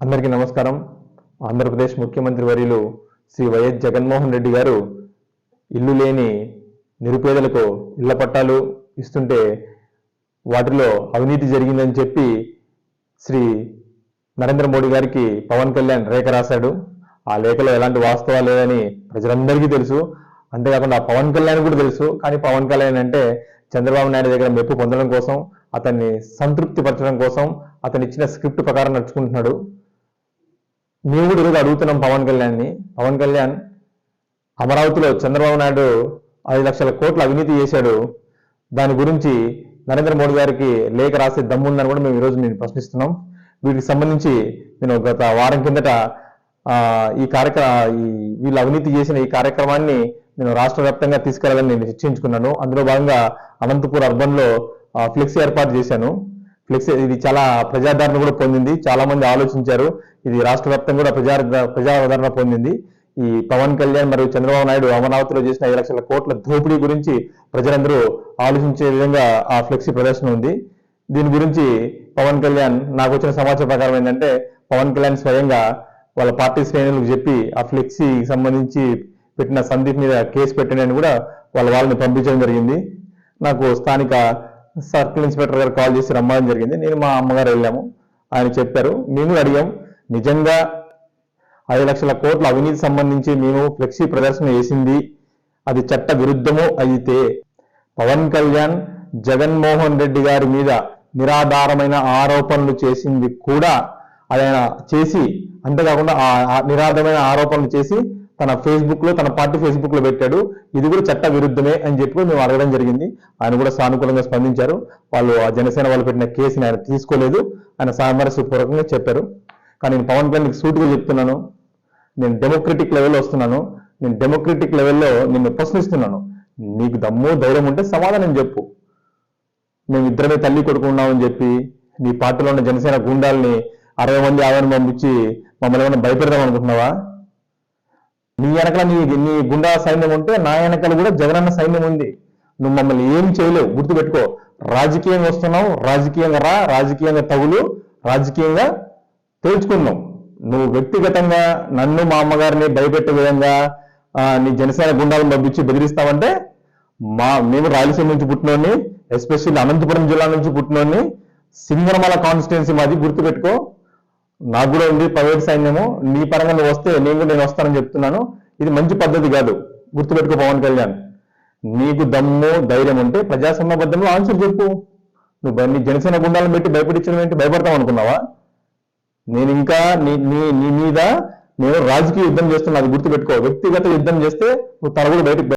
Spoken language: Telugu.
అందరికీ నమస్కారం. ఆంధ్రప్రదేశ్ ముఖ్యమంత్రి వర్యులు శ్రీ వైఎస్ జగన్మోహన్ రెడ్డి గారు ఇల్లు లేని నిరుపేదలకు ఇళ్ళ పట్టాలు ఇస్తుంటే వాటిలో అవినీతి జరిగిందని చెప్పి శ్రీ నరేంద్ర మోడీ గారికి పవన్ కళ్యాణ్ రేఖ రాశాడు. ఆ లేఖలో ఎలాంటి వాస్తవాలు లేదని ప్రజలందరికీ తెలుసు. అంతేకాకుండా పవన్ కళ్యాణ్ కూడా తెలుసు. కానీ పవన్ కళ్యాణ్ అంటే చంద్రబాబు నాయుడు దగ్గర మెప్పు పొందడం కోసం అతన్ని సంతృప్తి పరచడం కోసం అతను ఇచ్చిన స్క్రిప్ట్ ప్రకారం నడుచుకుంటున్నాడు. మేము కూడా ఈరోజు అడుగుతున్నాం పవన్ కళ్యాణ్ని. పవన్ కళ్యాణ్ అమరావతిలో చంద్రబాబు నాయుడు ఐదు లక్షల కోట్ల అవినీతి చేశాడు. దాని గురించి నరేంద్ర మోడీ గారికి లేఖ రాసే దమ్ముందని కూడా మేము ఈరోజు నేను ప్రశ్నిస్తున్నాం. వీటికి సంబంధించి నేను గత వారం కిందట ఈ కార్యక్రమ ఈ వీళ్ళు అవినీతి చేసిన ఈ కార్యక్రమాన్ని నేను రాష్ట్ర వ్యాప్తంగా తీసుకెళ్ళాలని నేను నిశ్చయించుకున్నాను. అందులో భాగంగా అనంతపూర్ అర్బన్లో ఫ్లెక్సీ ఏర్పాటు చేశాను. ఫ్లెక్సీ ఇది చాలా ప్రజాదరణ కూడా పొందింది. చాలా మంది ఆలోచించారు. ఇది రాష్ట్ర వ్యాప్తంగా కూడా ప్రజా ప్రజాదరణ పొందింది. ఈ పవన్ కళ్యాణ్ మరియు చంద్రబాబు నాయుడు అమరావతిలో చేసిన ఐదు లక్షల కోట్ల దోపిడీ గురించి ప్రజలందరూ ఆలోచించే విధంగా ఆ ఫ్లెక్సీ ప్రదర్శన ఉంది. దీని గురించి పవన్ కళ్యాణ్ నాకు వచ్చిన సమాచారం ప్రకారం ఏంటంటే పవన్ కళ్యాణ్ స్వయంగా వాళ్ళ పార్టీ శ్రేణులకు చెప్పి ఆ ఫ్లెక్సీకి సంబంధించి పెట్టిన సందీప్ మీద కేసు పెట్టండి కూడా వాళ్ళ వాళ్ళని పంపించడం జరిగింది. నాకు స్థానిక సర్కిల్ ఇన్స్పెక్టర్ గారు కాల్ చేసి రమ్మడం జరిగింది. నేను మా అమ్మగారు వెళ్ళాము. ఆయన చెప్పారు మేము అడిగాం నిజంగా ఐదు లక్షల కోట్ల అవినీతి సంబంధించి మేము ఫ్లెక్సీ ప్రదర్శన చేసింది. అది చట్ట విరుద్ధము అయితే పవన్ కళ్యాణ్ జగన్మోహన్ రెడ్డి గారి మీద నిరాధారమైన ఆరోపణలు చేసింది కూడా ఆయన చేసి అంతేకాకుండా నిరాధమైన నిరాధారమైన ఆరోపణలు చేసి తన ఫేస్బుక్లో తన పార్టీ ఫేస్బుక్లో పెట్టాడు. ఇది కూడా చట్ట విరుద్ధమే అని చెప్పి కూడా మేము అడగడం జరిగింది. ఆయన కూడా సానుకూలంగా స్పందించారు. వాళ్ళు ఆ జనసేన వాళ్ళు పెట్టిన కేసుని ఆయన తీసుకోలేదు. ఆయన సామరస్యపూర్వకంగా చెప్పారు. కానీ నేను పవన్ కళ్యాణ్ సూటిగా చెప్తున్నాను. నేను డెమోక్రటిక్ లెవెల్లో వస్తున్నాను. నేను డెమోక్రటిక్ లెవెల్లో నిన్ను ప్రశ్నిస్తున్నాను. నీకు దమ్ము ధైర్యం ఉంటే సమాధానం చెప్పు. మేము ఇద్దరమే తల్లి కొడుకున్నామని చెప్పి నీ పార్టీలో ఉన్న జనసేన గుండాల్ని అరవై మంది యాభై పంపించి మమ్మల్ని ఏమైనా భయపెడదాం అనుకుంటున్నావా నీ వెనకాల నీ నీ గుండా సైన్యం ఉంటే నా వెనకాల కూడా జగనన్న సైన్యం ఉంది. నువ్వు మమ్మల్ని ఏం చేయలేవు. గుర్తుపెట్టుకో. రాజకీయంగా వస్తున్నావు. రాజకీయంగా రా. రాజకీయంగా తగులు. రాజకీయంగా తేల్చుకుందాం. నువ్వు వ్యక్తిగతంగా నన్ను మా అమ్మగారిని భయపెట్టే విధంగా నీ జనసేన గుండాలను పంపించి బెదిరిస్తావంటే మా మేము రాయలసీమ నుంచి పుట్టినోడిని ఎస్పెషల్లీ అనంతపురం జిల్లా నుంచి పుట్టినోడిని సింగనమల కాన్స్టిట్యున్సీ మాది. గుర్తుపెట్టుకో. నాకు కూడా ఉంది ప్రైవేట్ సైన్యము. నీ పరంగా నువ్వు వస్తే నేను కూడా నేను వస్తానని చెప్తున్నాను. ఇది మంచి పద్ధతి కాదు. గుర్తుపెట్టుకో పవన్ కళ్యాణ్. నీకు దమ్ము ధైర్యం ఉంటే ప్రజాసమ్మబద్ధంలో ఆన్సర్ చెప్పు. నువ్వు నీ జనసేన గుండాలను పెట్టి భయపడించడం ఏంటి? భయపడతాం అనుకున్నావా? నేను ఇంకా నీ నీ నీ మీద నేను రాజకీయ యుద్ధం చేస్తున్నా అది గుర్తుపెట్టుకో. వ్యక్తిగత యుద్ధం చేస్తే నువ్వు తరగడు బయటకు